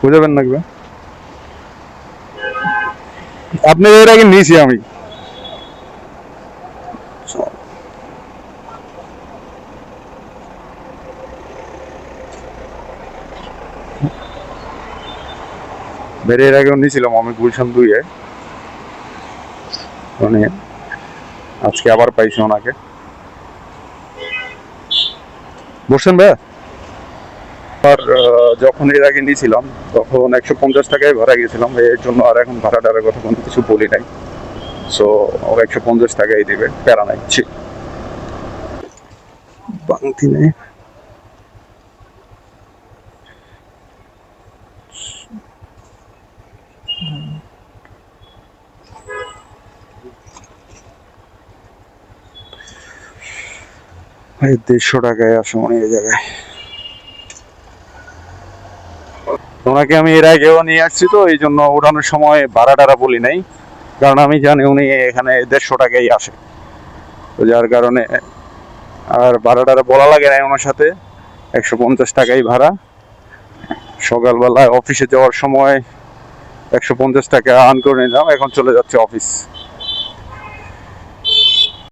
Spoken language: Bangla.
বুঝাবেন লাগবে আপনি এর আগে নিয়েছি আমি। বের এর আগেও নিয়েছিলাম আমি গুলশান দুইয়ে। মানে আজকে আবার পাইছি ওনাকে। বসছেন ভাইয়া? আর যখন এর আগে নিয়েছিলাম, তখন একশো পঞ্চাশ টাকায় ভাড়া গেছিলাম এর জন্য আর এখন ভাড়া টাড়ার কথা কোনো কিছু বলি নাই। সো একশো পঞ্চাশ টাকাই দেবে, প্যারা নাই। ছি। বাংতি নেই দেড়শো টাকায় আসে অনেক জায়গায়। ওনাকে আমি এর আগেও নিয়ে আসছি তো এই জন্য ওঠানোর সময় ভাড়া টাড়া বলি নাই, কারণ আমি জানি উনি এখানে দেড়শো টাকাই আসে। তো যার কারণে আর ভাড়া টাড়া বলা লাগে না ওনার সাথে, একশো পঞ্চাশ টাকাই ভাড়া। সকালবেলায় অফিসে যাওয়ার সময় একশো পঞ্চাশ টাকা আর্ন করে নিলাম, এখন চলে যাচ্ছে অফিস।